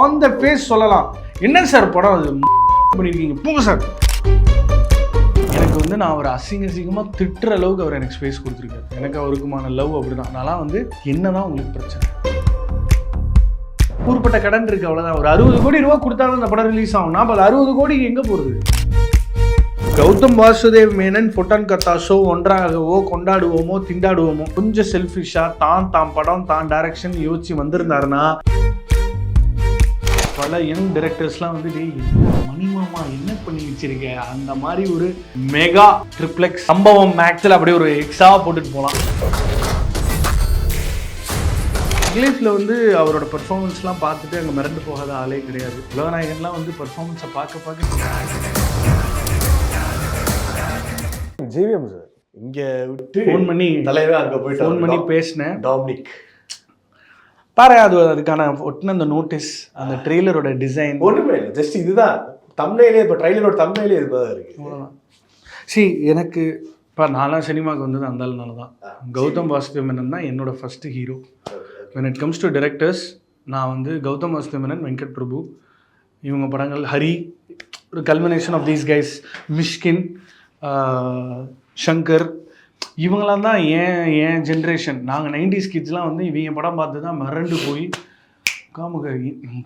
On the face சொல்லலாம். என்ன sir படம் அது? பண்ணியிருக்கீங்க போங்க சார். எனக்கு வந்து நான் அவர் அசிங்க அசிங்கமாக திட்டுற அளவுக்கு அவர் எனக்கு ஸ்பேஸ் கொடுத்துருக்காரு. எனக்கு அவருக்குமான லவ் அப்படிதான். நான்லாம் வந்து என்னதான் உங்களுக்கு பிரச்சனை? கூறுப்பட்ட கடன் இருக்கு அவ்வளோதான் ஒரு அறுபது கோடி ரூபா கொடுத்தாலும் அந்த படம் ரிலீஸ் ஆகும்னா அப்போ அறுபது கோடிக்கு எங்கே போகிறது கௌதம் வாசுதேவ் மேனன் ஃபொட்டான் கத்தாஷோ ஒன்றாகவோ கொண்டாடுவோமோ திண்டாடுவோமோ கொஞ்சம் செல்ஃபிஷாக தான் தான் படம் தான் டைரக்ஷன் யோசிச்சு வந்திருந்தாருன்னா பல யங் டைரக்டர்ஸ்லாம் வந்து டேய் என்ன மணிமாமா என்ன பண்ணி வச்சிருக்க? அந்த மாதிரி ஒரு மெகா ட்ரிப்ளெக்ஸ் சம்பவம் மேக்ஸில் அப்படியே ஒரு எக்ஸா போட்டுட்டு போகலாம் லைஃப்பில் வந்து அவரோட பெர்ஃபார்மன்ஸ்லாம் பார்த்துட்டு அங்கே மிரண்டு போகாத ஆளே கிடையாது. உலகநாயகன்லாம் வந்து பெர்ஃபார்மன்ஸை பார்க்க பார்க்க ஜிவிஎம் சார் இங்க விட்டு ஃபோன் பண்ணி தலைவா அங்க போயிட்டு ஃபோன் பண்ணி பேசினேன். டாமினிக். பாரு அது அதுக்கான ஒட்டின அந்த நோட்டீஸ் அந்த ட்ரெய்லரோட டிசைன் ஒண்ணுமே இல்லை ஜஸ்ட் இதுதான். தம்னையிலே இப்போ ட்ரைலரோட தம்னையிலே இது தான் இருக்கு. சி எனக்கு இப்போ நான்லாம் சினிமாவுக்கு வந்தது அந்த ஆளுனால தான். கௌதம் வாசுதேவ் மேனன் தான் என்னோட first hero when it comes to directors நான் வந்து கௌதம் வாசுதேவ் மேனன் வெங்கட் பிரபு இவங்க படங்கள் ஹரி ஒரு culmination of these guys Mysskin Shankar இவங்களாம் தான் ஏன் ஏன் ஜென்ரேஷன் நாங்கள் நைன்டிஸ் கிட்ஸ்லாம் வந்து இவங்க படம் பார்த்து தான் மிரண்டு போய் காமுக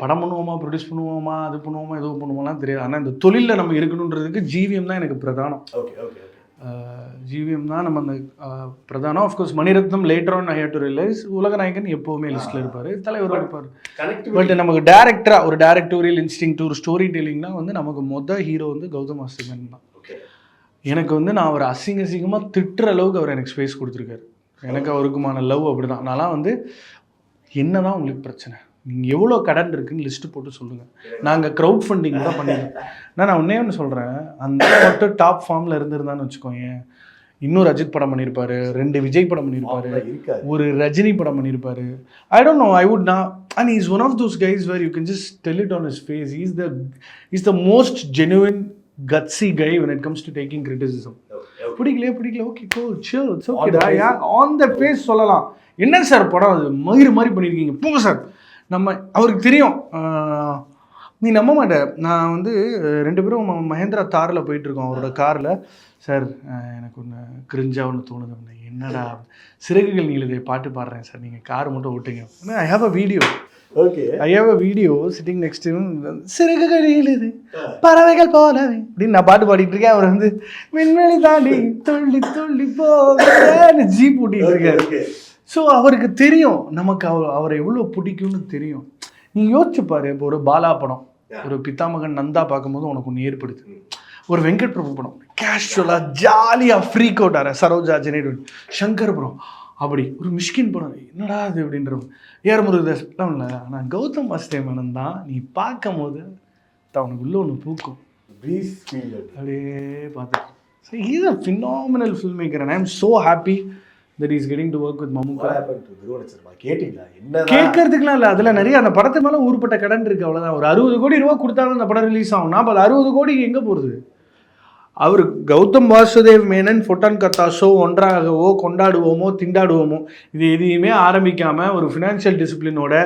படம் பண்ணுவோமா? ப்ரொடியூஸ் பண்ணுவோமா? அது பண்ணுவோமா? எதுவும் பண்ணுவோம்லாம் தெரியாது. ஆனால் இந்த தொழிலில் நம்ம இருக்கணுன்றதுக்கு ஜிவிஎம் தான் எனக்கு பிரதானம். ஓகே ஓகே ஜிவிஎம் தான் நம்ம அந்த பிரதானம். Of course Mani Ratnam later on I do realise உலகநாயகன் எப்போவுமே லிஸ்ட்டில் இருப்பார் தலைவரும் இருப்பார். பட் நமக்கு டேரக்டராக ஒரு டேரக்டோரியல் இன்ஸ்டிங் ஒரு ஸ்டோரி டெல்லிங்னா வந்து நமக்கு மொதல் ஹீரோ வந்து கௌதம் வாசுதேவன் தான். எனக்கு வந்து நான் அவர் அசிங்க அசிங்கமாக திட்டுற அளவுக்கு அவர் எனக்கு ஸ்பேஸ் கொடுத்துருக்காரு. எனக்கு அவருக்குமான லவ் அப்படி தான் நான்லாம் வந்து என்னதான் உங்களுக்கு பிரச்சனை? நீங்கள் எவ்வளோ கடன் இருக்குன்னு லிஸ்ட்டு போட்டு சொல்லுங்கள் நாங்கள் க்ரௌட் ஃபண்டிங் கூட பண்ணிடுறோம் நான் நான் ஒன்றே ஒன்று சொல்கிறேன் அந்த மட்டும் டாப் ஃபார்மில் இருந்திருந்தான்னு வச்சுக்கோங்க இன்னொரு அஜித் படம் பண்ணியிருப்பாரு ரெண்டு விஜய் படம் பண்ணியிருப்பாரு ஒரு ரஜினி படம் பண்ணியிருப்பாரு I don't know I would நான் and is one of those guys where you can just tell it on his face is the is the most genuine gutsy guy when it comes to taking criticism. பிடிக்கலையே பிடிக்கல okay go chill it's okay. On the face சொல்லலாம். என்ன sir படம் அது? மயிறு மாதிரி பண்ணியிருக்கீங்க போங்க சார். நம்ம அவருக்கு தெரியும். நீ நம்ப மாட்ட. நான் வந்து ரெண்டு பேரும் மகேந்திரா தாரில் போயிட்டுருக்கோம். அவரோட காரில். சார் எனக்கு ஒன்று கிரிஞ்சா ஒன்று தோணுது. என்னடா? சிறகுகள் நீளுதே பாட்டு பாடுறேன் சார். நீங்கள் கார் மட்டும் ஓட்டுங்க. I have a video okay I have a video sitting next சிறகுகள் நீளுது பறவைகள் போலவே. அப்படின்னு நான் பாட்டு பாடிட்டு இருக்கேன். அவர் வந்து விண்வெளி தாண்டி துள்ளி துள்ளி போகிறேன்னு ஜீப் ஓட்டிட்டு இருக்காரு. ஸோ அவருக்கு தெரியும். நமக்கு அவர் அவரை எவ்வளோ பிடிக்கும்னு தெரியும். நீ யோசிச்சு பாரு இப்போ ஒரு பாலா படம். ஒரு பித்தாமகன் நந்தா பார்க்கும்போது உனக்கு ஒன்று ஏற்படுது. ஒரு வெங்கட் பிரபு படம் கேஷுவலாக ஜாலியாக ஃப்ரீக் அவுட் ஆகிற சரோஜா ஜெனேட் சங்கர் படம் அப்படி ஒரு மிஷ்கின் படம் என்னடா இது அப்படின்ற ஏஆர் முருகதாஸ் எல்லாம் இல்லை. ஆனால் கௌதம் வாசுதேவ் மேனன் தான் நீ பார்க்கும் போது தான் உனக்கு உள்ள ஒன்று பூக்கும். அப்படியே பார்த்து so is a phenomenal film maker I am so happy that is getting to work with Mammukka கேட்டிங்களா? என்னதான்? கேட்கறதுக்குலாம் இல்லை. அதில் நிறைய அந்த படத்து மேலே ஊர்பட்ட கடன் இருக்கு. அவ்வளோதான் ஒரு அறுபது கோடி ரூபா கொடுத்தாலும் அந்த படம் ரிலீஸ் ஆகும். நான் அது அறுபது கோடிக்கு எங்கே போகிறது அவர் கௌதம் வாசுதேவ் மேனன் ஃபொட்டான் கத்தா ஷோ ஒன்றாகவோ கொண்டாடுவோமோ திண்டாடுவோமோ இது எதையுமே ஆரம்பிக்காம ஒரு ஃபினான்ஷியல் டிசிப்ளினோட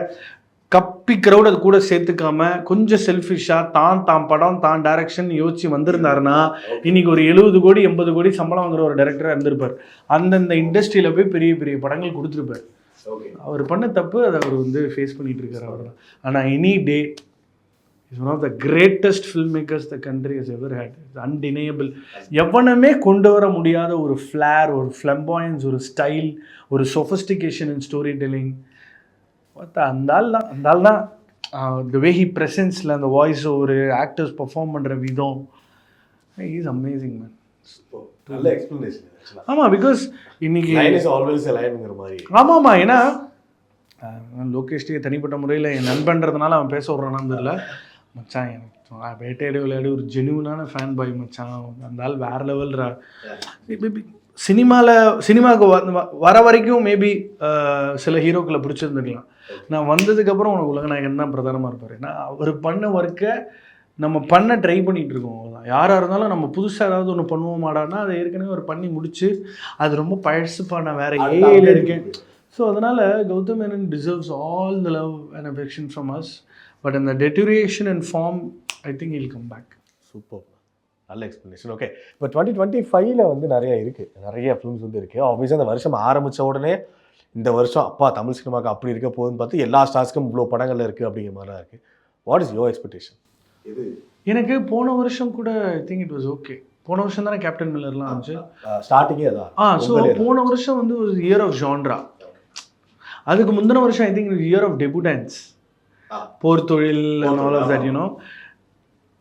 கப்பி க்ரௌட் அது கூட சேர்த்துக்காம கொஞ்சம் செல்ஃபிஷாக தான் தான் படம் தான் டைரக்ஷன் யோசிச்சு வந்திருந்தாருன்னா இன்னைக்கு ஒரு எழுபது கோடி எண்பது கோடி சம்பளம் வாங்குற ஒரு டைரக்டராக இருந்திருப்பார். அந்தந்த இண்டஸ்ட்ரியில் போய் பெரிய பெரிய படங்கள் கொடுத்துருப்பார். அவர் பண்ண தப்பு அதை அவர் வந்து ஃபேஸ் பண்ணிட்டு இருக்காரு அவர் ஆனால் any day is one of the greatest film makers the country is ever had it's undeniable எவனுமே கொண்டு வர முடியாத ஒரு ஃப்ளேர் ஒரு ஃப்ளம்பாயன்ஸ் ஒரு ஸ்டைல் ஒரு சொஃபஸ்டிகேஷன் இன் ஸ்டோரி டெல்லிங் அந்த ஆள் தான் அந்த ஆள் தான் த வே ஹி ப்ரெசன்ஸில் அந்த வாய்ஸ் ஒரு ஆக்டர்ஸ் பர்ஃபார்ம் பண்ணுற விதம். இஸ் அமேசிங் மேன் நல்ல எக்ஸ்பிளனேஷன் ஆமாம் பிகாஸ் இன்னைக்கு ஆல்வேஸ் லைன்ங்கிற மாதிரி. ஆமாம்மா ஏன்னா அஹ், லோகேஷ் டி தனிப்பட்ட முறையில் என் நண்பன்றதுனால அவன் பேச விட்றானான்னு தெரியல. மச்சான் எனக்கு வேட்டையாடி விளையாடி ஒரு ஜெனுவனான ஃபேன் பாய் மச்சான். அந்த ஆள் வேற லெவல்ரா சினிமாவில் சினிமாவுக்கு வர வரைக்கும் மேபி சில ஹீரோக்களை பிடிச்சிருந்துருக்கலாம். நான் வந்ததுக்கப்புறம் உனக்கு உலகநாயகன் தான் பிரதானமாக இருப்பார். ஏன்னா அவர் பண்ண ஒர்க்கை நம்ம பண்ண ட்ரை பண்ணிட்டு இருக்கோம் யாராக இருந்தாலும் நம்ம புதுசாக ஏதாவது ஒன்று பண்ணுவோமாடான்னா அதை ஏற்கனவே ஒரு பண்ணி முடிச்சு அது ரொம்ப பழசுப்பா நான் வேற ஏஐல இருக்கேன். ஸோ அதனால் Gautham Menon deserves all the love and affection from us but அந்த deterioration and form I think I'll come back super நல்ல எக்ஸ்ப்ளனேஷன் ஓகே இப்போ டுவெண்ட்டி டுவெண்ட்டி ஃபைவ்ல வந்து நிறைய இருக்குது நிறைய ஃபிலிம்ஸ் வந்து இருக்குது ஆப்வியஸாக அந்த வருஷம் ஆரம்பித்த உடனே இந்த வருஷம் அப்பா தமிழ் சினிமாக்கு அப்படி இருக்க போகுதுன்னு பார்த்து எல்லா ஸ்டார்ஸ்க்கும் இவ்வளோ படங்கள் இருக்குது அப்படிங்கிற மாதிரிலாம் இருக்குது வாட் இஸ் யோர் எக்ஸ்பெக்டேஷன் இது எனக்கு போன வருஷம் கூட I think it was okay போன வருஷம் தானே கேப்டன் மில்லர்லாம் இருந்துச்சு. ஸ்டார்டிங்கே அதான். Ah so. போன வருஷம் வந்து இயர் ஆஃப் ஜான்ரா அதுக்கு முந்தின வருஷம் I think year of debutants. Por Thozhil and all of that you know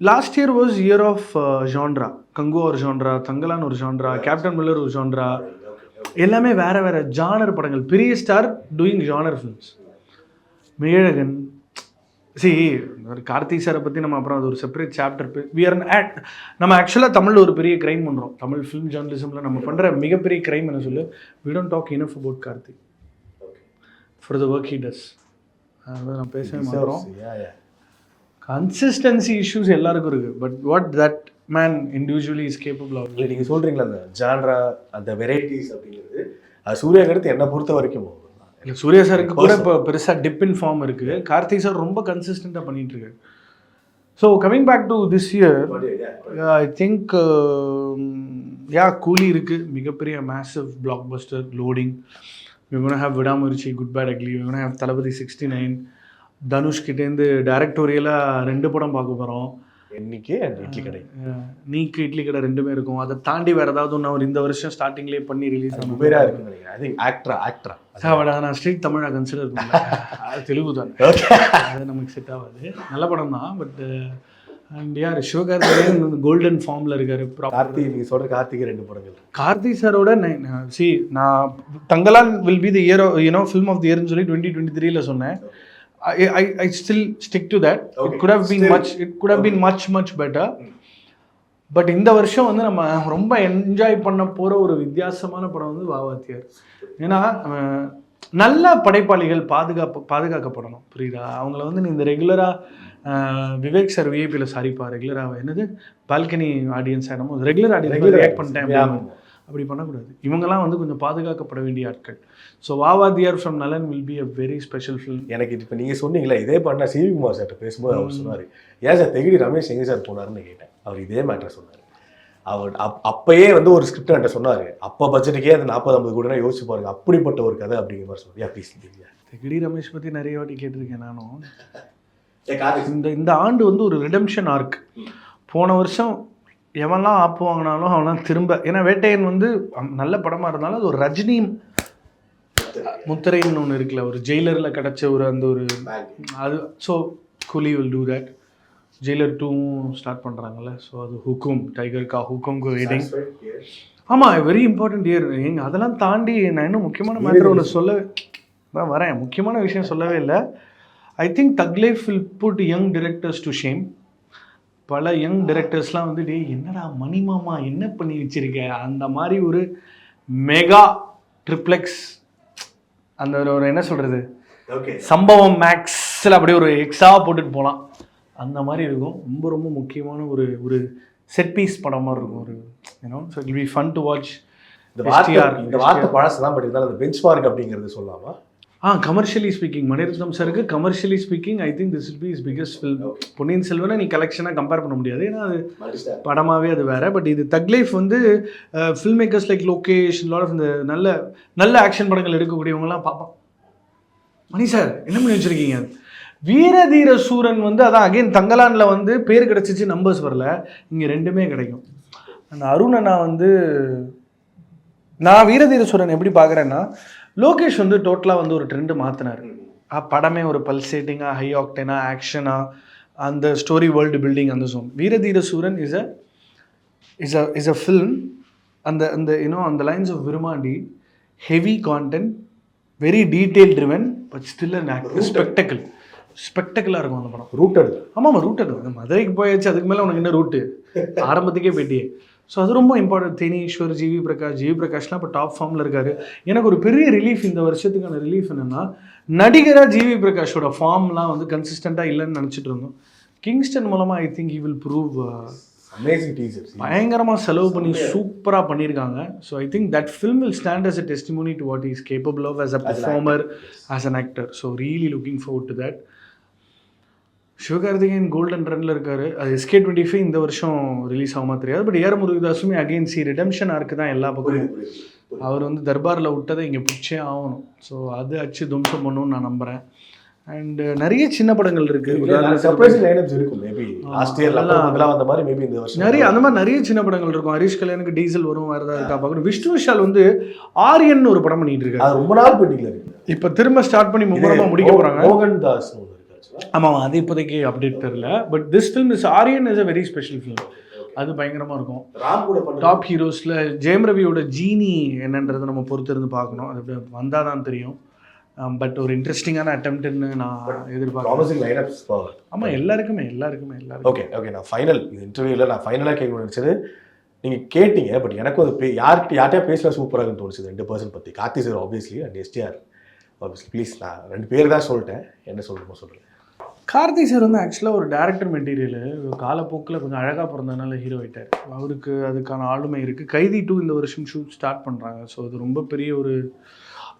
last year was year of genre கங்கு ஒரு ஜான்ரா தங்கலான் ஒரு ஜான்ரா கேப்டன் மில்லர் ஒரு ஜான்ரா எல்லாமே வேற வேற ஜானர் படங்கள். பெரிய star doing genre films Meiyazhagan C Karthik சாரை பற்றி நம்ம அப்புறம் அது ஒரு செப்பரேட் சாப்டர் வி ஆர் நம்ம ஆக்சுவலாக தமிழில் ஒரு பெரிய க்ரைம் பண்ணுறோம் தமிழ் ஃபிலிம் ஜேர்னலிசமில் நம்ம பண்ணுற மிகப்பெரிய க்ரைம் என்ன சொல்லு? We don't talk enough about Karthik for the work he does அதாவது நான் பேசவே மாட்டோம். கன்சிஸ்டன்சி இஷ்யூஸ் எல்லாருக்கும் இருக்குது but what that man individually is capable of இல்லை நீங்கள் சொல்கிறீங்களா அந்த ஜான்ரா அந்த வெரைட்டிஸ் அப்படிங்கிறது? அது சூர்யா அடுத்து என்னை பொறுத்த வரைக்கும் இல்லை சூர்யா சாருக்கு கூட இப்போ பெருசாக டிப் இன் ஃபார்ம் இருக்குது கார்த்திக் சார் ரொம்ப கன்சிஸ்டண்ட்டாக பண்ணிட்டு இருக்காரு so coming back to this year I think yeah Coolie இருக்குது மிகப்பெரிய மேசிவ் பிளாக் பஸ்டர் லோடிங் இவங்க have Vidaamuyarchi Good Bad Ugly இவங்க have Thalapathy sixty nine Dhanush கிட்டேருந்து டேரக்டோரியலாக ரெண்டு படம் பார்க்க போகிறோம் என்னைக்கு அந்த இட்லி கடை. நீக்கு இட்லி கடை ரெண்டுமே இருக்கும். அதை தாண்டி வேறு ஏதாவது ஒன்று அவர் இந்த வருஷம் ஸ்டார்டிங்லேயே பண்ணி ரிலீஸ் ஆகும். இருக்குன்னு நினைக்கிறேன். ஐ திங்க் ஆக்டரா ஆக்டரா சாவடா நான் ஸ்ட்ரீட் தமிழா கன்சிடர் பண்ணல. அது தெலுங்கு தான் அது நமக்கு செட் ஆகாது. நல்ல படம் தான் பட் அண்ட் யார்? சிவகார்த்திகேயன் கோல்டன் ஃபார்மில் இருக்காரு. கார்த்திக் நீங்க சொல்ற கார்த்திகை ரெண்டு படங்கள். கார்த்திக் சாரோட சி நான் Thangalaan will be the year you know film of the இயர்னு சொல்லி டுவெண்ட்டி டுவெண்ட்டி த்ரீல சொன்னேன். I I still stick to that it. Could have been. Much it could have been much much better but இந்த வருஷம் வந்து நம்ம ரொம்ப enjoy பண்ண போகிற ஒரு வித்தியாசமான படம் வந்து வாவாத்தியார். ஏன்னா நல்ல படைப்பாளிகள் பாதுகாப்பு பாதுகாக்கப்படணும். புரியுதா? அவங்கள வந்து நீ இந்த ரெகுலராக விவேக் சார் விஐபியில் சாரிப்பா ரெகுலராக என்னது? பால்கனி ஆடியன்ஸ் என்னமோ ரெகுலர் ஆடியன்ஸ் ரியாக்ட். பண்ணிட்டேன். அப்படி பண்ணக்கூடாது. இவங்கெல்லாம் வந்து கொஞ்சம் பாதுகாக்கப்பட வேண்டிய ஆட்கள். So Vaa Vaathiyaar from Nalan will be a very special film எனக்கு இப்போ நீங்க சொன்னீங்களே இதே பண்ண சிவி குமார் சார்ட்ட பேசும்போது அவர் சொன்னாரு ஏன் சார் தெகிடி ரமேஷ் எங்க சார் போனாருன்னு கேட்டேன். அவர் இதே மேட்டர் சொன்னார். அவர் அப் அப்பயே வந்து ஒரு ஸ்கிரிப்ட் என்கிட்ட சொன்னார். அப்போ பட்ஜெட்டுக்கே அந்த நாற்பது ஐம்பது கூட யோசிச்சு பாருங்க. அப்படிப்பட்ட ஒரு கதை அப்படிங்கிற மாதிரி சொன்னார் யா ப்ளீஸ் திகிடி ரமேஷ் பற்றி நிறைய வாட்டி கேட்டிருக்கேன் நானும். இந்த இந்த ஆண்டு வந்து ஒரு ரிடம்ஷன் ஆர்க் போன வருஷம் எவன்லாம் ஆப்பு வாங்கினாலும் அவன்லாம் திரும்ப ஏன்னா வேட்டையன் வந்து நல்ல படமாக இருந்தாலும் அது ஒரு ரஜினி முத்திரைன்னு ஒன்று இருக்குல்ல ஒரு ஜெயிலரில் கிடச்ச ஒரு அந்த ஒரு அது so Coolie will do that Jailer டூவும் ஸ்டார்ட் பண்ணுறாங்கல்ல ஸோ அது ஹுக்கும் டைகர் கா ஹுக்கும்க்கு வெயிட்டிங் ஆமாம் வெரி இம்பார்ட்டன்ட் இயர் எங்க அதெல்லாம் தாண்டி நான் இன்னும் முக்கியமான மேட்டர் ஒன்று சொல்ல நான் வரேன். முக்கியமான விஷயம் சொல்லவே இல்லை. I think Thug Life will put young directors to shame பல யங் டிரெக்டர்ஸ்லாம் வந்து டேய் என்னடா மணிமாமா என்ன பண்ணி வச்சிருக்க? அந்த மாதிரி ஒரு மெகா ட்ரிப்ளெக்ஸ் அந்த ஒரு- என்ன சொல்கிறது ஓகே சம்பவம் மேக்ஸில் அப்படியே ஒரு எக்ஸ்ட்ரா போட்டுட்டு போகலாம் அந்த மாதிரி இருக்கும். ரொம்ப ரொம்ப முக்கியமான ஒரு ஒரு செட் பீஸ் படம் மாதிரி இருக்கும். ஒரு you know so it be fun to watch இந்த வார்த்தை இந்த வார்த்தை பழசு தான் பட் இருந்தாலும் அந்த பெஞ்ச் மார்க் அப்படிங்கிறது சொல்லாமா? ஆ கமர்ஷியலி ஸ்பீக்கிங் மணிரத்னம் சாருக்கு commercially speaking I think this will be is biggest film Ponniyin செல்வனை நீ கலெக்ஷனாக கம்பேர் பண்ண முடியாது. ஏன்னா அது படமாகவே அது வேற. பட் இது தக் லைஃப் வந்து film makers like Lokesh lot of இந்த நல்ல நல்ல ஆக்ஷன் படங்கள் எடுக்கக்கூடியவங்கலாம் பார்ப்பான் மணி சார் என்ன பண்ணி வச்சிருக்கீங்க? வீரதீர சூரன் வந்து அதான் அகைன் தங்கலான்ல வந்து பேர் கிடச்சிச்சு நம்பர்ஸ் வரல. இங்கே ரெண்டுமே கிடைக்கும். அந்த அருணை நான் வந்து நான் வீரதீர சூரன் எப்படி பார்க்குறேன்னா லோகேஷ் வந்து டோட்டலாக வந்து ஒரு ட்ரெண்டு மாற்றினார் படமே ஒரு பல்சேட்டிங்காக ஹை ஆக்டேனாக ஆக்ஷனாக அந்த ஸ்டோரி வேர்ல்டு பில்டிங் அந்த Som Veera Dheera Sooran is a is a is a film அந்த அந்த யூனோ அந்த lines of Virumaandi heavy content very detail driven but still an spectacle ஸ்பெக்டக்கிளாக இருக்கும் அந்த படம். ரூட்டட் ஆமாம் ரூட்டட் மதுரைக்கு போயாச்சு அதுக்கு மேலே உனக்கு என்ன ரூட்டு ஆரம்பத்துக்கே போயிட்டியே. ஸோ அது ரொம்ப இம்பார்ட்டன்ட் தேனீஸ்வர் ஜிவி பிரகாஷ் ஜிவி பிரகாஷ்லாம் இப்போ டாப் ஃபார்மில் இருக்காரு. எனக்கு ஒரு பெரிய ரிலீஃப் இந்த வருஷத்துக்கான ரிலீஃப் என்னென்னா நடிகராக ஜிவி பிரகாஷோட ஃபார்ம்லாம் வந்து கன்சிஸ்டண்ட்டாக இல்லைன்னு நினச்சிட்டு இருந்தோம். கிங்ஸ்டன் மூலமாக I think you will prove amazing பயங்கரமாக செலவு பண்ணி சூப்பராக பண்ணியிருக்காங்க. So I think that film will stand a testimony to what he is capable of as a performer as an actor. So really looking forward to that. Sivakarthikeyan golden ரன்ல இருக்காரு. அது SK twenty five இந்த வருஷம் release ஆகுமா தெரியாது. But AR முருகதாசுமே again சி redemption ஆர்க்கு தான் எல்லா பக்கமும். அவர் வந்து தர்பாரில் விட்டதை இங்கே பிடிச்சே ஆகணும். ஸோ அது அச்சு தும்சம் பண்ணுன்னு நான் நம்புகிறேன் அண்ட் நிறைய சின்ன படங்கள் இருக்குது உதாரணத்துக்கு சர்ப்ரைசிங் லைனப்ஸ் இருக்கும் மேபி லாஸ்ட் இயர் அதெல்லாம் லப்பர் வந்த மாதிரி மேபி இந்த வருஷம். நிறைய அந்த மாதிரி நிறைய சின்ன படங்கள் இருக்கும். ஹரிஷ் கல்யாணுக்கு டீசல் வரும் வேறு ஏதாவது இருக்கா பார்க்கணும். விஷ்ணு விஷால் வந்து ஆரியன் ஒரு படம் பண்ணிட்டு இருக்காரு. ரொம்ப நாள் இருக்கு. இப்போ திரும்ப ஸ்டார்ட் பண்ணி மும்முரமாக முடிக்க போகிறாங்க மோகன் தாஸ் இருக்கு. ஆமாம் அது இப்போதைக்கு அப்டேட் தெரில but this film is Aaryan is a very special film அது பயங்கரமாக இருக்கும். டாப் ஹீரோஸில் ஜெயம் ரவியோட ஜீனி என்னன்றதை நம்ம பொறுத்து இருந்து பார்க்கணும். அது வந்தால் தான் தெரியும். பட் ஒரு இன்ட்ரெஸ்டிங்கான அட்டம்ப்ட்னு நான் எதிர்பார்க்குறேன் ஆமாம் எல்லாருக்குமே எல்லாருக்குமே எல்லாருக்கும். ஓகே ஓகே நான் ஃபைனல் இந்த இன்டர்வியூவில் நான் ஃபைனலாக கேட்க நினச்சது நீங்கள் கேட்டீங்க பட் எனக்கும் அது யார்கிட்ட யார்கிட்டயா பேசினா சூப்பராக தோணுச்சு ரெண்டு பர்சன் பற்றி Karthi sir obviously and STR obviously please நான் ரெண்டு பேர் தான் சொல்லிட்டேன். என்ன சொல்லணுமோ சொல்லுங்கள் கார்த்தி சார் வந்து ஆக்சுவலாக ஒரு டேரக்டர் மெட்டீரியல் காலப்போக்கில் கொஞ்சம் அழகாக பிறந்ததுனால ஹீரோ ஆகிட்டார் அவருக்கு அதுக்கான ஆளுமை இருக்குது கைதி டூ இந்த வருஷம் ஷூட் ஸ்டார்ட் பண்ணுறாங்க ஸோ அது ரொம்ப பெரிய ஒரு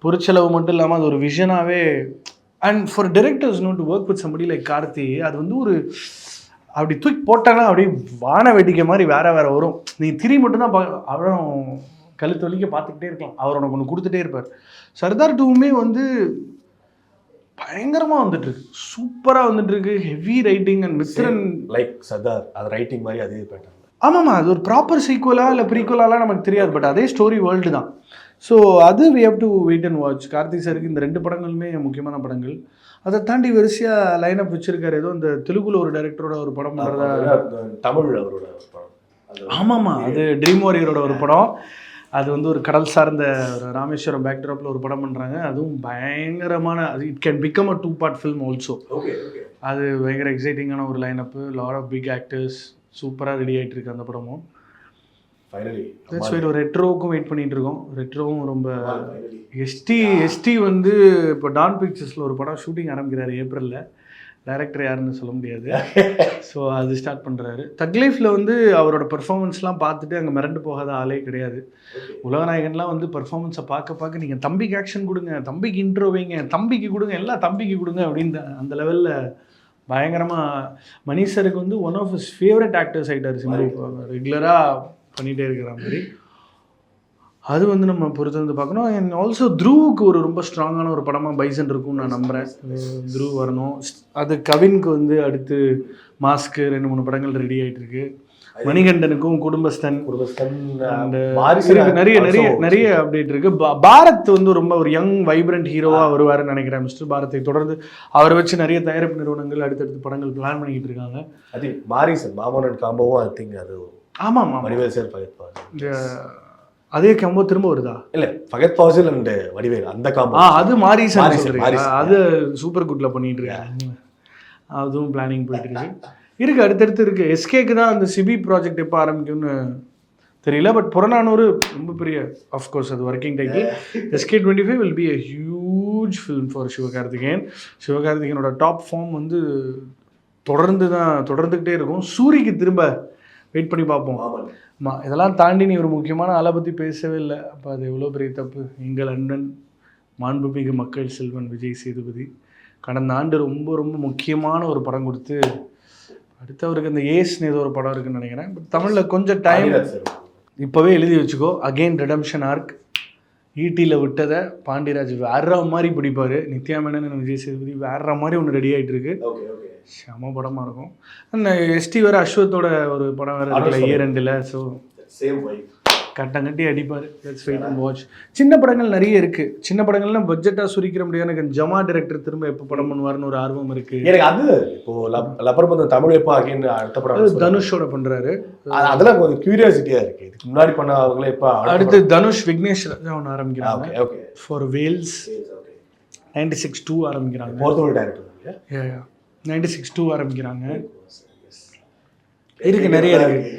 பொருட்செலவு மட்டும் இல்லாமல் அது ஒரு விஷனாகவே and for directors note to work with somebody like Karthi அது வந்து ஒரு அப்படி தூக்கி போட்டாங்கன்னா அப்படியே வான வெடிக்க மாதிரி வேற வேற வரும். நீ திரி மட்டும்தான் பா அவரும் கழுத்து வலிக்க பார்த்துக்கிட்டே இருக்கலாம். அவர் உனக்கு ஒன்று கொடுத்துட்டே இருப்பார். சர்தார் டூவுமே வந்து பயங்கரமாக வந்துட்டு இருக்கு. சூப்பராக வந்துட்டு இருக்கு. Heavy writing and Mithran like Sardar அது ரைட்டிங் மாதிரி அதே பேட்டர்ன் ஆமாம்மா அது ஒரு ப்ராப்பர் சீக்குவலா இல்லை ப்ரீக்குவலாலாம் நமக்கு தெரியாது பட் அதே ஸ்டோரி வேர்ல்டு தான். ஸோ அது we have to wait and watch Karthik சாருக்கு இந்த ரெண்டு படங்களுமே முக்கியமான படங்கள். அதை தாண்டி வரிசையாக லைனப் வச்சிருக்காரு ஏதோ இந்த தெலுங்குல ஒரு டைரக்டரோட ஒரு படம் தமிழ் அவரோட படம். ஆமாம்மா அது ட்ரீம் வாரியரோட ஒரு படம். அது வந்து ஒரு கடல் சார்ந்த ஒரு ராமேஸ்வரம் பேக்ட்ராப்பில் ஒரு படம் பண்ணுறாங்க அதுவும் பயங்கரமான அது it can become a two part film also அது பயங்கர எக்ஸைட்டிங்கான ஒரு lineup lot of big actors சூப்பராக ரெடி ஆகிட்டு இருக்கு அந்த படமும். ஃபைனலி ஒரு ரெட்ரோவுக்கும் வெயிட் பண்ணிட்டு இருக்கோம். ரெட்ரோவும் ரொம்ப எஸ்டி எஸ்டி வந்து இப்போ டான் பிக்சர்ஸில் ஒரு படம் ஷூட்டிங் ஆரம்பிக்கிறாரு ஏப்ரலில் டைரக்டர் யாருன்னு சொல்ல முடியாது. ஸோ அது ஸ்டார்ட் பண்ணுறாரு தக் லைஃப்பில் வந்து அவரோட பெர்ஃபார்மன்ஸ்லாம் பார்த்துட்டு அங்கே மிரண்டு போகாத ஆளே கிடையாது. உலகநாயகன்லாம் வந்து பெர்ஃபார்மன்ஸை பார்க்க பார்க்க நீங்கள் தம்பிக்கு ஆக்ஷன் கொடுங்க தம்பிக்கு இன்ட்ரோ வைங்க தம்பிக்கு கொடுங்க எல்லாம் தம்பிக்கு கொடுங்க அப்படின்னு அந்த லெவலில் பயங்கரமாக மணிஷருக்கு வந்து one of his favourite actors ஆகிட்டார் சிம்பு. ரெகுலராக பண்ணிகிட்டே இருக்கிற மாதிரி. அது வந்து நம்ம பொறுத்து வந்து பார்க்கணும். அண்ட் ஆல்சோ த்ரூவுக்கு ஒரு ரொம்ப ஸ்ட்ராங்கான ஒரு படமாக பைசன் இருக்கும்னு நான் நம்புகிறேன் த்ரூ வரணும். அது கவினுக்கு வந்து அடுத்து மாஸ்க்கு ரெண்டு மூணு படங்கள் ரெடி ஆகிட்டு இருக்கு மணிகண்டனுக்கும் குடும்பஸ்தன். குடும்பஸ்தன் நிறைய நிறைய நிறைய அப்டேட் இருக்கு. பாரத் வந்து ரொம்ப ஒரு யங் வைப்ரண்ட் ஹீரோவா வருவாருன்னு நினைக்கிறேன் மிஸ்டர் பாரத்தை தொடர்ந்து அவரை வச்சு நிறைய தயாரிப்பு நிறுவனங்கள் அடுத்தடுத்து படங்கள் பிளான் பண்ணிக்கிட்டு இருக்காங்க. அது மாரிசன் மாமன்னன் காம்போவும் ஐ திங்க் அது ஆமா ஆமா வடிவேல் சார் இந்த அதே கம்போ திரும்ப வருதா? இல்ல ஃபகத் பாசில் அண்ட் வடிவேல் அந்த காம்போ அது சொல்றீங்க. மாரிசன். அது சூப்பர் குட்ல பண்ணிட்டு இருக்காங்க. அதுவும் பிளானிங் போயிட்டு இருக்கு. இருக்கு அடுத்தடுத்து இருக்கு. எஸ்கேக்கு தான் அந்த சிபி ப்ராஜெக்ட் எப்போ ஆரம்பிக்கும்னு தெரியல பட் புறநானூறு ரொம்ப பெரிய அஃப்கோர்ஸ் அது working title SK twenty five will be a huge film for Sivakarthikeyan. சிவகார்த்திகேயனோட top form வந்து தொடர்ந்து தான் தொடர்ந்துக்கிட்டே இருக்கும். சூரிக்கு திரும்ப வெயிட் பண்ணி பார்ப்போம். ஆமா இதெல்லாம் தாண்டி நீ ஒரு முக்கியமான ஆளை பற்றி பேசவே இல்லை. அப்போ அது எவ்வளோ பெரிய தப்பு? எங்கள் அண்ணன் மாண்புமிகு மக்கள் செல்வன் விஜய் சேதுபதி கடந்த ஆண்டு ரொம்ப ரொம்ப முக்கியமான ஒரு படம் கொடுத்து அடுத்து அவருக்கு அந்த ஏஸ்னு ஏதோ ஒரு படம் இருக்குன்னு நினைக்கிறேன். பட் தமிழில் கொஞ்சம் டைம் இப்போவே எழுதி வச்சுக்கோ. அகெயின் ரெடம்ஷன் ஆர்க் ஈட்டியில் விட்டதை பாண்டியராஜ் வேற மாதிரி பிடிப்பார். நித்யா மேனன் விஜய் சேதுபதி வேற மாதிரி ஒன்று ரெடி ஆகிட்டு இருக்கு. செம படமாக இருக்கும். அந்த எஸ்டி வேறு அஸ்வத்தோட ஒரு படம் வேறு Auto ஏ ரெண்டில் ஸோ சேம் வைப் கட்டங்கட்டி அடிப்பார். லெட்ஸ் வெயிட் அண்ட் வாட்ச் சின்ன படங்கள் நிறைய இருக்குது சின்ன படங்கள்லாம் பட்ஜெட்டாக சுரிக்கிற முடியாது. எனக்கு ஜமா டைரக்டர் திரும்ப எப்போ படம் பண்ணுவார்னு ஒரு ஆர்வம் இருக்குது எனக்கு அது இப்போ லப்- லப்பர் பந்தம் தமிழ் எப்போ அகைன் அடுத்த படம். தனுஷோட பண்ணுறாரு அது- அதெல்லாம் கொஞ்சம் கியூரியாசிட்டியா இருக்கு. இதுக்கு முன்னாடி பண்ணவங்களே எப்போ அடுத்து தனுஷ் விக்னேஷ் ராஜா ஒன்று ஆரம்பிக்கிறாங்க. Okay for Vels ninety six two ஆரம்பிக்கிறாங்க. டைரக்டர் நைன்டி சிக்ஸ் டூ ஆரம்பிக்கிறாங்க. இருக்கு நிறைய இருக்கு.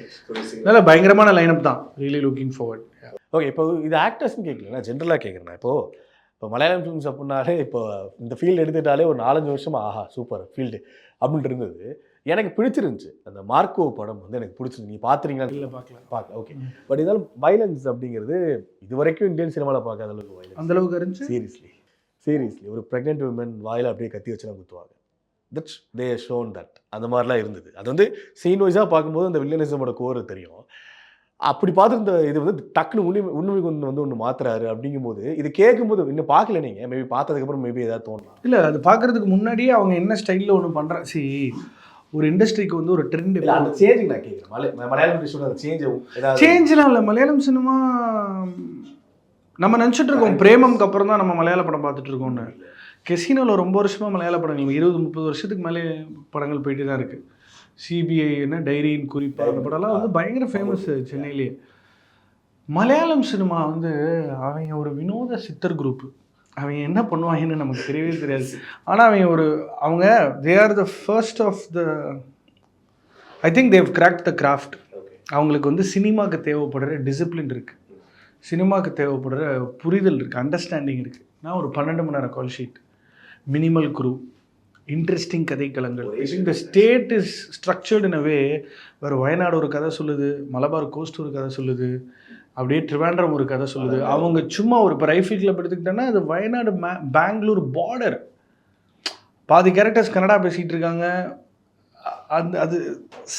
நல்ல பயங்கரமான லைனப் தான். ரியலி லுக்கிங் ஃபார்வர்ட் ஓகே இப்போ இது ஆக்டர்ஸ்னு கேட்கல நான் ஜென்ரலாக கேட்குறேன் இப்போ இப்போ மலையாளம் ஃபிலிம்ஸ் அப்படின்னாலே இப்போ இந்த ஃபீல்டு எடுத்துட்டாலே ஒரு நாலஞ்சு வருஷமா ஆஹா சூப்பர் ஃபீல்டு அப்படின்ட்டு இருந்தது. எனக்கு பிடிச்சிருந்துச்சு. அந்த மார்க்கோ படம் வந்து எனக்கு பிடிச்சிருந்து நீ பார்த்துறீங்களா இல்லை பார்க்கலாம் பார்க்கல ஓகே பட் இருந்தாலும் வைலன்ஸ் அப்படிங்கிறது இது வரைக்கும் இந்தியன் சினிமாவில் பார்க்காத அளவுக்கு வைலன்ஸ் அந்த அளவுக்கு இருந்துச்சு? சீரியஸ்லி சீரியஸ்லி ஒரு ப்ரெக்னென்ட் உமன் வாயில அப்படியே கத்தி வச்சுலாம் குத்துவாங்க. தட்ஸ் தே ஷோன் தட் அந்த மாதிரிலாம் இருந்தது. அது வந்து சீன் வைஸாக பார்க்கும்போது அந்த வில்லனிசமோட கோர் தெரியும். அப்படி பார்த்து இந்த இது வந்து டக்குனு உண்மை உண்மை கொண்டு வந்து ஒன்று மாத்துறாரு அப்படிங்கும்போது இது கேட்கும்போது இன்னும் பார்க்கல நீங்கள் மேபி பார்த்ததுக்கப்புறம் மேபி ஏதாவது தோணலாம் இல்லை அது பார்க்கறதுக்கு முன்னாடியே அவங்க என்ன ஸ்டைலில் ஒன்று பண்ணுறாங்க சி ஒரு இண்டஸ்ட்ரிக்கு வந்து ஒரு ட்ரெண்ட் இல்லை அந்த சேஞ்சிங் நான் கேட்குறேன். மலை மலையாளம் இண்டஸ்ட்ரியோட அந்த சேஞ்ச் சேஞ்செலாம் இல்லை. மலையாளம் சினிமா நம்ம நினச்சிட்டு இருக்கோம். பிரேமம்க்கு அப்புறம் தான் நம்ம மலையாள படம் பார்த்துட்டு இருக்கோம்னு. கெசினோவில் ரொம்ப வருஷமாக மலையாள படங்கள் இருபது முப்பது வருஷத்துக்கு மேலே படங்கள் போயிட்டு தான் இருக்குது சிபிஐ என்ன டைரியின் குறிப்பாக அந்த படம்லாம் வந்து பயங்கர ஃபேமஸ் சென்னையிலேயே. மலையாளம் சினிமா வந்து அவங்க ஒரு வினோத சித்தர் குரூப் அவங்க என்ன பண்ணுவாங்கன்னு நமக்கு தெரியவே தெரியாது. ஆனால் அவங்க ஒரு அவங்க they are the first of the I think they've cracked the craft அவங்களுக்கு வந்து சினிமாவுக்கு தேவைப்படுற டிசிப்ளின் இருக்குது சினிமாவுக்கு தேவைப்படுற புரிதல் இருக்குது அண்டர்ஸ்டாண்டிங் இருக்குது நான் ஒரு பன்னெண்டு மணி நேரம் call sheet minimal crew interesting கதைக்களங்கள். இந்த state is structured in way வேறு வயநாடு ஒரு கதை சொல்லுது மலபார் கோஸ்ட் ஒரு கதை சொல்லுது அப்படியே ட்ரிவாண்ட்ரம் ஒரு கதை சொல்லுது. அவங்க சும்மா ஒரு இப்போ ரைஃபிள் கிளப் எடுத்துக்கிட்டோன்னா அது வயநாடு மே பெங்களூர் பார்டர் பாதி கேரக்டர்ஸ் கன்னடா பேசிகிட்டு இருக்காங்க. அந்த அது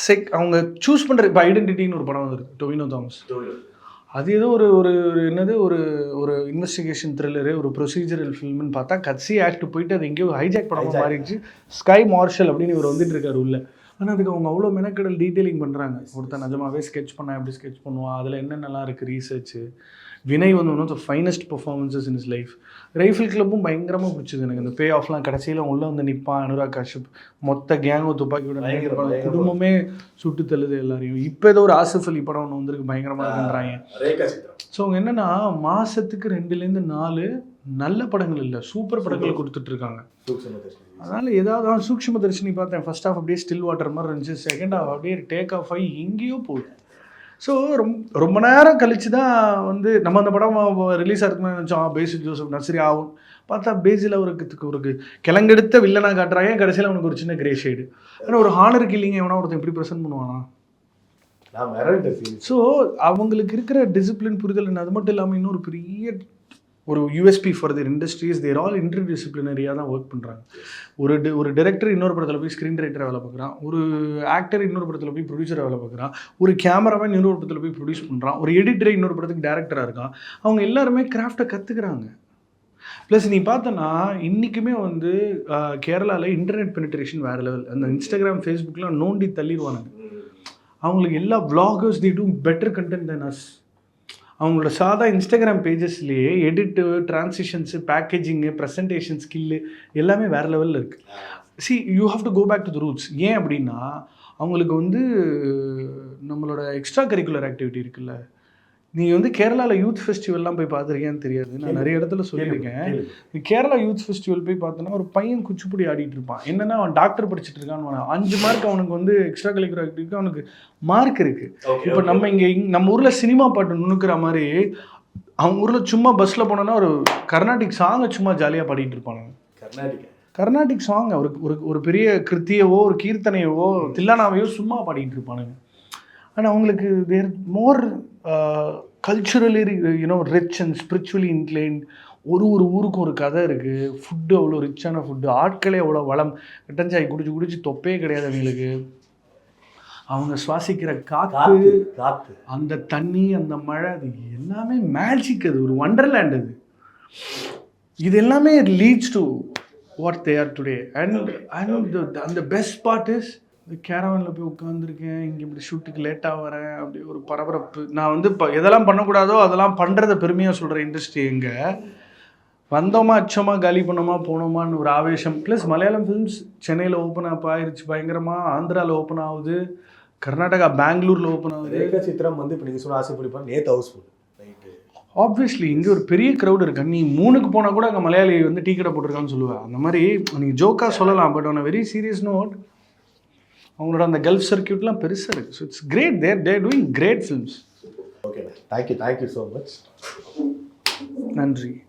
செக் அவங்க சூஸ் பண்ணுற இப்போ ஐடென்டிட்டின்னு ஒரு படம் வந்துருக்கு டொவினோ தாமஸ் அது ஏதோ ஒரு ஒரு ஒரு என்னது ஒரு ஒரு இன்வெஸ்டிகேஷன் த்ரில்லரு ஒரு ப்ரொசீஜரல் ஃபில்ம்னு பார்த்தா கட்சி ஆக்ட் போயிட்டு அது எங்கேயோ ஹைஜாக் Hijack. மாறிடுச்சு ஸ்கை மார்ஷல் அப்படின்னு இவர் வந்துட்டு இருக்காரு உள்ள ஆனால் அதுக்கு அவங்க அவ்வளோ மெனக்கடல் டீட்டெயிலிங் பண்ணுறாங்க ஒருத்தன் நிஜமாவே ஸ்கெட்ச் பண்ணா எப்படி ஸ்கெட்ச் பண்ணுவான்? அதில் என்னென்னலாம் இருக்குது ரீசர்ச்சு வினய் வந்து one of the finest performances in is life rifle கிளப்பும் பயங்கரமாக பிடிச்சது எனக்கு. இந்த பே ஆஃப்லாம் கடைசியில் உள்ளே வந்து நிற்பான் அனுராக் காஷ்யப். மொத்த கேங்கும் துப்பாக்கியோட. குடும்பமே சுட்டு தள்ளுது எல்லாரையும். இப்போ ஏதோ ஒரு ஆசிஃப் அலி படம் ஒன்று வந்திருக்கு. பயங்கரமாக சித்ரம். ஸோ அவங்க என்னன்னா மாசத்துக்கு ரெண்டுலேருந்து நாலு நல்ல படங்கள் இல்லை சூப்பர் படங்கள் கொடுத்துட்டு இருக்காங்க. அதனால ஏதாவது சூக்ஷ்ம தரிசனி பார்த்தேன். ஃபர்ஸ்ட் ஹாஃப் அப்படியே ஸ்டில் வாட்டர் மாதிரி இருந்துச்சு. செகண்ட் ஹாஃப் அப்படியே டேக் ஆஃப் ஆகி எங்கேயோ போகுது ஸோ ரொம்ப ரொம்ப நேரம் கழிச்சு தான் வந்து நம்ம அந்த படம் ரிலீஸ் ஆகிறதுக்கு நினச்சோம். பேசிக் ஜோசப் நர்சரி ஆகும். பார்த்தா பேஸில் ஒரு ஒரு கிழங்கெடுத்த வில்லனா காட்டுறாங்க கடைசியில் அவனுக்கு ஒரு சின்ன கிரே ஷேடு ஆனால் ஒரு ஹானர் கில்லிங்க எவனா ஒருத்தன் எப்படி ப்ரெசென்ட் பண்ணுவானா? ஸோ அவங்களுக்கு இருக்கிற டிசிப்ளின் புரிதல் அது மட்டும் இல்லாமல் இன்னொரு பெரிய ஒரு USP for Dhar industries they're all inter டிசிப்ளினரியாக தான் ஒர்க் பண்ணுறாங்க ஒரு ஒரு டேரக்டர் இன்னொரு படத்தில் போய் ஸ்க்ரீன் ரைட்டரை வேலை பார்க்குறான். ஒரு ஆக்டர் இன்னொரு படத்தில் போய் ப்ரொடியூசரை வேலை பார்க்குறான். ஒரு கேமராமேன் இன்னொரு படத்தில் போய் ப்ரொடியூஸ் பண்ணுறான் ஒரு எடிட்டர் இன்னொரு படத்துக்கு டேரக்டராக இருக்கான். அவங்க எல்லாருமே கிராஃப்டை கற்றுக்குறாங்க ப்ளஸ் நீ பார்த்தனா இன்றைக்குமே வந்து கேரளாவில் இன்டர்நெட் பெனிட்ரேஷன் வேறு லெவல் அந்த இன்ஸ்டாகிராம் ஃபேஸ்புக்கெலாம் நோண்டி தள்ளிடுவானுங்க அவங்களுக்கு எல்லா vloggers the do better content than us அவங்களோட சாதா Instagram பேஜஸ்லேயே edit transitions packaging presentation skill எல்லாமே வேறு லெவலில் இருக்குது see you have to go back to the roots ஏன் அப்படின்னா அவங்களுக்கு வந்து நம்மளோட எக்ஸ்ட்ரா கரிக்குலர் ஆக்டிவிட்டி இருக்குல்ல நீங்கள் வந்து கேரளாவில் யூத் ஃபெஸ்டிவல்லாம் போய் பார்த்துருக்கேன்னு தெரியாது. நான் நிறைய இடத்துல சொல்லியிருக்கேன். கேரளா யூத் ஃபெஸ்டிவல் போய் பார்த்தோன்னா ஒரு பையன் குச்சிப்புடி ஆடிட்டு இருப்பான். என்னன்னா அவன் டாக்டர் படிச்சுட்டு இருக்கான்னு அஞ்சு மார்க் அவனுக்கு வந்து எக்ஸ்ட்ரா கரிக்குலர் ஆக்டிவிட்டி அவனுக்கு மார்க் இருக்கு. இப்போ நம்ம இங்கே நம்ம ஊரில் சினிமா பாட்டு நுணுக்கிற மாதிரி அவங்க ஊரில் சும்மா பஸ்ஸில் போனோன்னா ஒரு கர்நாடிக் சாங்கை சும்மா ஜாலியாக பாடிட்டு இருப்பானுங்க கர்நாடகா. கர்நாடிக் சாங் ஒரு ஒரு ஒரு பெரிய கிருத்தியவோ ஒரு கீர்த்தனையவோ தில்லானாவையோ சும்மா பாடிட்டு இருப்பானுங்க. ஆனால் அவங்களுக்கு they're more culturally you know rich and spiritually inclined ஒரு ஒரு ஊருக்கும் ஒரு கதை இருக்குது ஃபுட்டு அவ்வளோ ரிச்சான ஃபுட்டு ஆட்களே அவ்வளோ வளம். கட்டஞ்சாய் குடிச்சு குடிச்சு தொப்பே கிடையாது அவங்களுக்கு. அவங்க சுவாசிக்கிற காற்று காத்து காத்து. அந்த தண்ணி அந்த மழை அது எல்லாமே மேஜிக் அது. ஒரு வண்டர்லேண்ட் அது. இது எல்லாமே leads to what they are today and and அந்த பெஸ்ட் பார்ட் இஸ் கேரவனில் போய் உட்காந்துருக்கேன் இங்கே இப்படி ஷூட்டுக்கு லேட்டாக வரேன் அப்படி ஒரு பரபரப்பு. நான் வந்து இப்போ எதெல்லாம் பண்ணக்கூடாதோ அதெல்லாம் பண்ணுறத பெருமையாக சொல்கிற இண்டஸ்ட்ரி எங்கே. வந்தோமா அச்சோமா காலி பண்ணோமா போனோமான்னு ஒரு ஆவேசம். ப்ளஸ் மலையாளம் ஃபிலிம்ஸ் சென்னையில் ஓப்பன் அப் ஆயிருச்சு பயங்கரமாக ஆந்திராவில் ஓப்பன் ஆகுது கர்நாடகா பெங்களூரில் ஓப்பன் ஆகுது. ரேகா சித்திரம் வந்து இப்போ நீங்கள் சொன்ன ஆசைப்படிப்பாங்க நேத்து ஹவுஸ்ஃபுல் ஆப்வியஸ்லி இங்கே ஒரு பெரிய க்ரௌட் இருக்கு. நீ மூணுக்கு போனால் கூட அங்கே மலையாளி வந்து டீ கடை போட்டிருக்கான்னு சொல்லுவேன் அந்த மாதிரி நீ ஜோக்காக சொல்லலாம் but on very serious note அவங்களோட அந்த கல்ஃப் சர்க்கியூட்லாம் பெருசாக இருக்குது so it's great they're they're doing great films okay thank you thank you so much நன்றி.